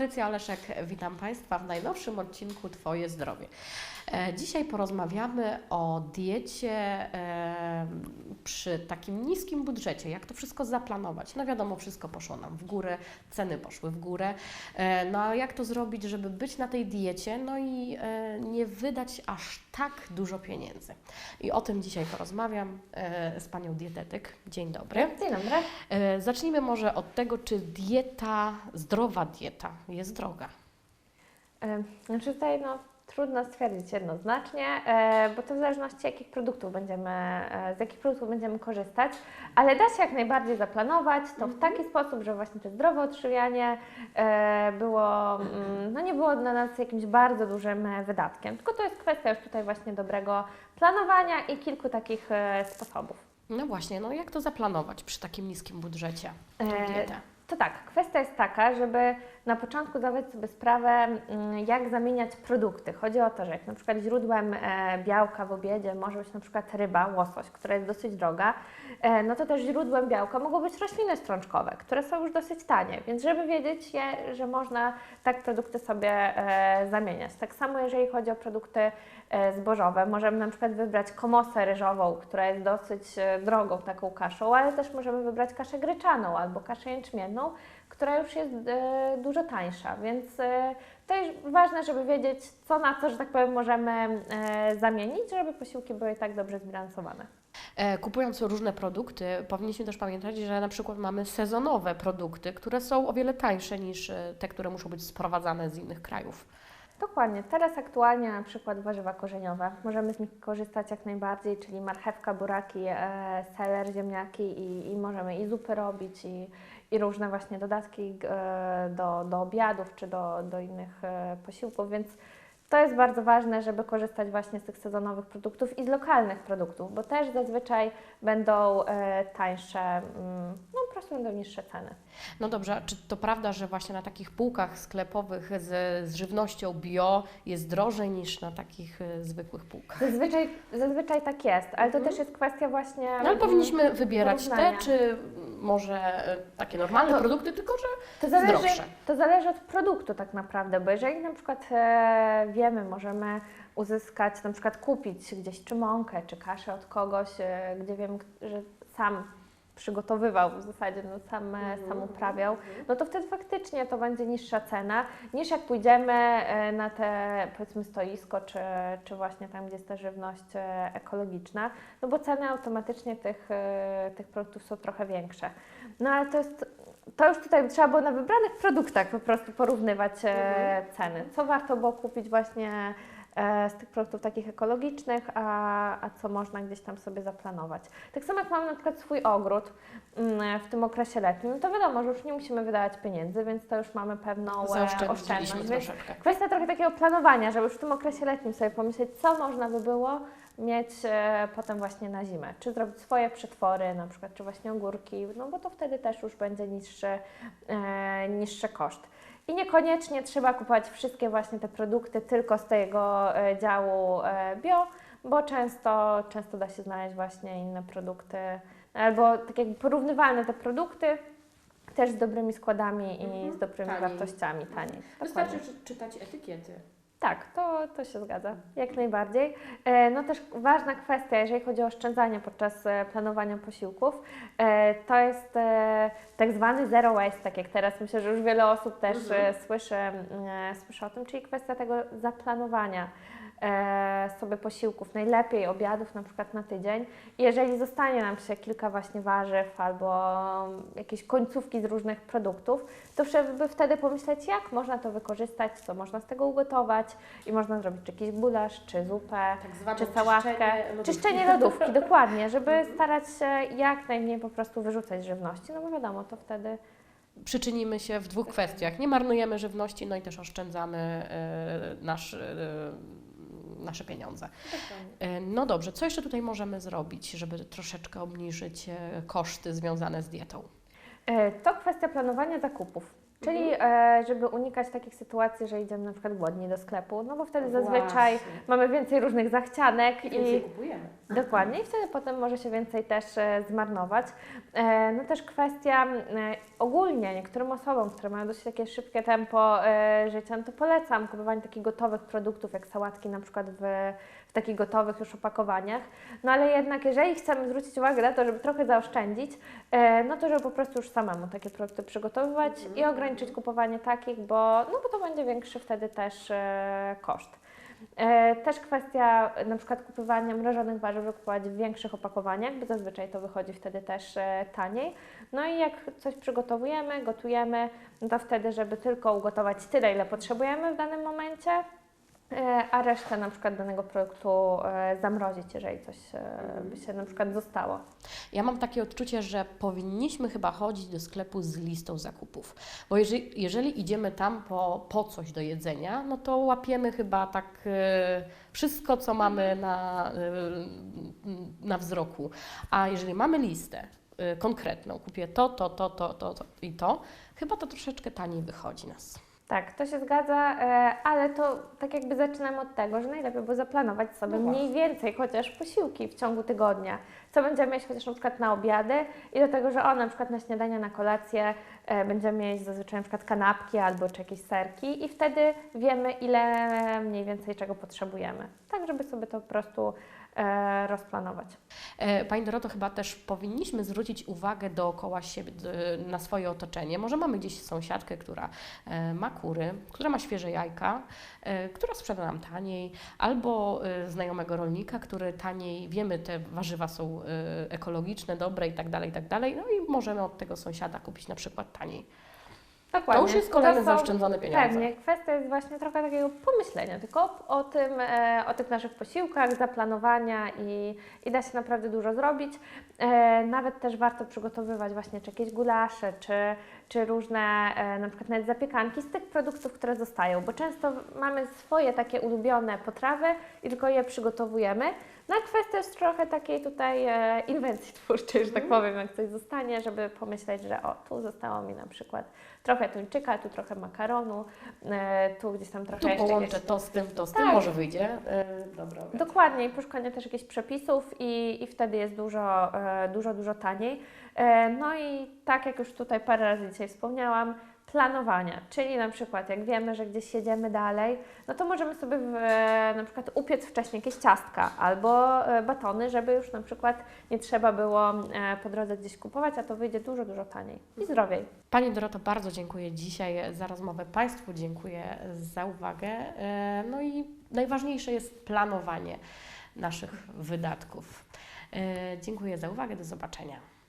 Patrycja Oleszek, witam Państwa w najnowszym odcinku Twoje zdrowie. E, Dzisiaj porozmawiamy o diecie e, przy takim niskim budżecie. Jak to wszystko zaplanować? No wiadomo, wszystko poszło nam w górę, ceny poszły w górę. E, No a jak to zrobić, żeby być na tej diecie, no i nie wydać aż tak dużo pieniędzy? I o tym dzisiaj porozmawiam z Panią dietetyk. Dzień dobry. Dzień dobry. Zacznijmy może od tego, czy dieta, zdrowa dieta jest droga. E, Znaczy tutaj no, trudno stwierdzić jednoznacznie, e, bo to w zależności jakich produktów będziemy, e, z jakich produktów będziemy korzystać, ale da się jak najbardziej zaplanować to w taki sposób, że właśnie to zdrowe odżywianie było, mm, no nie było dla nas jakimś bardzo dużym wydatkiem, tylko to jest kwestia już tutaj właśnie dobrego planowania i kilku takich sposobów. No właśnie, no jak to zaplanować przy takim niskim budżecie? To tak, kwestia jest taka, żeby na początku zdawać sobie sprawę, mm, jak zamieniać produkty. Chodzi o to, że jak na przykład źródłem e, białka w obiedzie może być na przykład ryba, łosoś, która jest dosyć droga, e, no to też źródłem białka mogą być rośliny strączkowe, które są już dosyć tanie, więc żeby wiedzieć, je, że można tak produkty sobie e, zamieniać. Tak samo jeżeli chodzi o produkty zbożowe, możemy na przykład wybrać komosę ryżową, która jest dosyć drogą taką kaszą, ale też możemy wybrać kaszę gryczaną albo kaszę jęczmienną, która już jest e, dużo tańsza, więc e, to jest ważne, żeby wiedzieć, co na co, że tak powiem, możemy e, zamienić, żeby posiłki były tak dobrze zbilansowane. Kupując różne produkty, powinniśmy też pamiętać, że na przykład mamy sezonowe produkty, które są o wiele tańsze niż te, które muszą być sprowadzane z innych krajów. Dokładnie. Teraz aktualnie na przykład warzywa korzeniowe. Możemy z nich korzystać jak najbardziej, czyli marchewka, buraki, e, seler, ziemniaki i, i możemy i zupy robić i, i różne właśnie dodatki e, do, do obiadów czy do, do innych e, posiłków, więc to jest bardzo ważne, żeby korzystać właśnie z tych sezonowych produktów i z lokalnych produktów, bo też zazwyczaj będą e, tańsze, mm, no prostu będą niższe ceny. No dobrze, a czy to prawda, że właśnie na takich półkach sklepowych z, z żywnością bio jest drożej niż na takich e, zwykłych półkach? Zazwyczaj, zazwyczaj tak jest, ale to Mhm. też jest kwestia właśnie. No ale powinniśmy wybierać te, porównania. czy może e, takie normalne To- produkty, tylko że To zależy, zdrowsze. to zależy od produktu tak naprawdę, bo jeżeli na przykład e, wiemy, możemy uzyskać, na przykład kupić gdzieś czy mąkę, czy kaszę od kogoś, e, gdzie wiem, że sam przygotowywał w zasadzie, no sam, e, sam uprawiał, no to wtedy faktycznie to będzie niższa cena, niż jak pójdziemy e, na te powiedzmy stoisko, czy, czy właśnie tam, gdzie jest ta żywność e, ekologiczna, no bo ceny automatycznie tych, e, tych produktów są trochę większe. No ale to jest to już tutaj trzeba było na wybranych produktach po prostu porównywać e, ceny. Co warto było kupić właśnie z tych produktów takich ekologicznych, a, a co można gdzieś tam sobie zaplanować. Tak samo jak mamy na przykład swój ogród mm, w tym okresie letnim, to wiadomo, że już nie musimy wydawać pieniędzy, więc to już mamy pewną e, oszczędność. Więc. Kwestia trochę takiego planowania, żeby już w tym okresie letnim sobie pomyśleć, co można by było mieć e, potem właśnie na zimę. Czy zrobić swoje przetwory, na przykład, czy właśnie ogórki, no bo to wtedy też już będzie niższy, e, niższy koszt. I niekoniecznie trzeba kupować wszystkie właśnie te produkty tylko z tego e, działu e, bio, bo często, często da się znaleźć właśnie inne produkty, albo tak jakby porównywalne te produkty, też z dobrymi składami i Mhm, z dobrymi taniej. wartościami taniej. Wystarczy czy- czytać etykiety. Tak, to, to się zgadza, jak najbardziej. E, No też ważna kwestia, jeżeli chodzi o oszczędzanie podczas e, planowania posiłków, e, to jest tak zwany zero waste, tak jak teraz myślę, że już wiele osób też Mhm. słyszy, słyszy o tym, czyli kwestia tego zaplanowania sobie posiłków, najlepiej obiadów na przykład na tydzień. I jeżeli zostanie nam się kilka właśnie warzyw albo jakieś końcówki z różnych produktów, to żeby wtedy pomyśleć, jak można to wykorzystać, co można z tego ugotować i można zrobić czy jakiś gulasz, czy zupę, Tak czy sałatkę, czyszczenie lodówki. czyszczenie lodówki, dokładnie, żeby starać się jak najmniej po prostu wyrzucać żywności, no bo wiadomo, to wtedy przyczynimy się w dwóch kwestiach. Nie marnujemy żywności, no i też oszczędzamy e, nasz, e, nasze pieniądze. E, No dobrze, co jeszcze tutaj możemy zrobić, żeby troszeczkę obniżyć e, koszty związane z dietą? E, To kwestia planowania zakupów. Czyli e, żeby unikać takich sytuacji, że idziemy na przykład głodni do sklepu, no bo wtedy zazwyczaj Właśnie. mamy więcej różnych zachcianek I więcej kupujemy. dokładnie i wtedy potem może się więcej też e, zmarnować. E, no też kwestia ogólnie niektórym osobom, które mają dość takie szybkie tempo życia, no to polecam kupowanie takich gotowych produktów, jak sałatki na przykład w, w takich gotowych już opakowaniach. No ale jednak jeżeli chcemy zwrócić uwagę na to, żeby trochę zaoszczędzić, e, no to żeby po prostu już samemu takie produkty przygotowywać i ograniczyć kupowanie takich, bo, no bo to będzie większy wtedy też e, koszt. E, Też kwestia na przykład kupowania mrożonych warzyw, żeby kupować w większych opakowaniach, bo zazwyczaj to wychodzi wtedy też taniej. No i jak coś przygotowujemy, gotujemy, no to wtedy, żeby tylko ugotować tyle, ile potrzebujemy w danym momencie, a resztę na przykład danego produktu e, zamrozić, jeżeli coś e, by się na przykład zostało. Ja mam takie odczucie, że powinniśmy chyba chodzić do sklepu z listą zakupów. Bo jeżeli, jeżeli idziemy tam po, po coś do jedzenia, no to łapiemy chyba tak e, wszystko, co mamy na, e, na wzroku. A jeżeli mamy listę e, konkretną, kupię to, to, to, to, to, to i to, chyba to troszeczkę taniej wychodzi nas. Tak, to się zgadza, e, ale to tak jakby zaczynamy od tego, że najlepiej było zaplanować sobie No mniej więcej chociaż posiłki w ciągu tygodnia, co będziemy jeść chociaż na przykład na obiady i do tego, że o na przykład na śniadanie, na kolację e, będziemy jeść zazwyczaj na przykład kanapki albo czy jakieś serki i wtedy wiemy ile mniej więcej czego potrzebujemy, tak żeby sobie to po prostu rozplanować. E, Pani Doroto, chyba też powinniśmy zwrócić uwagę dookoła siebie, na swoje otoczenie. Może mamy gdzieś sąsiadkę, która e, ma kury, która ma świeże jajka, e, która sprzeda nam taniej, albo e, znajomego rolnika, który taniej, wiemy, te warzywa są e, ekologiczne, dobre i tak dalej, i tak dalej, no i możemy od tego sąsiada kupić na przykład taniej. Dokładnie. To już jest kolejne są- zaoszczędzone pieniądze. Pewnie. Kwestia jest właśnie trochę takiego pomyślenia tylko o, tym, e, o tych naszych posiłkach, zaplanowania i, i da się naprawdę dużo zrobić. E, nawet też warto przygotowywać właśnie czy jakieś gulasze, czy, czy różne e, na przykład nawet zapiekanki z tych produktów, które zostają, bo często mamy swoje takie ulubione potrawy i tylko je przygotowujemy. No a kwestia jest trochę takiej tutaj e, inwencji twórczej, że tak powiem, jak coś zostanie, żeby pomyśleć, że o, tu zostało mi na przykład trochę tuńczyka, tu trochę makaronu, e, tu gdzieś tam trochę Tu jeszcze połączę jakieś... to z tym, to z tym, Tak. może wyjdzie. Dobra. Dokładnie, i poszukanie też jakichś przepisów i, i wtedy jest dużo, dużo, dużo taniej. E, No i tak jak już tutaj parę razy dzisiaj wspomniałam, planowania, czyli na przykład jak wiemy, że gdzieś jedziemy dalej, no to możemy sobie w, e, na przykład upiec wcześniej jakieś ciastka albo e, batony, żeby już na przykład nie trzeba było po drodze gdzieś kupować, a to wyjdzie dużo, dużo taniej i zdrowiej. Pani Doroto, bardzo dziękuję dzisiaj za rozmowę. Państwu dziękuję za uwagę. No i najważniejsze jest planowanie naszych wydatków. Dziękuję za uwagę. Do zobaczenia.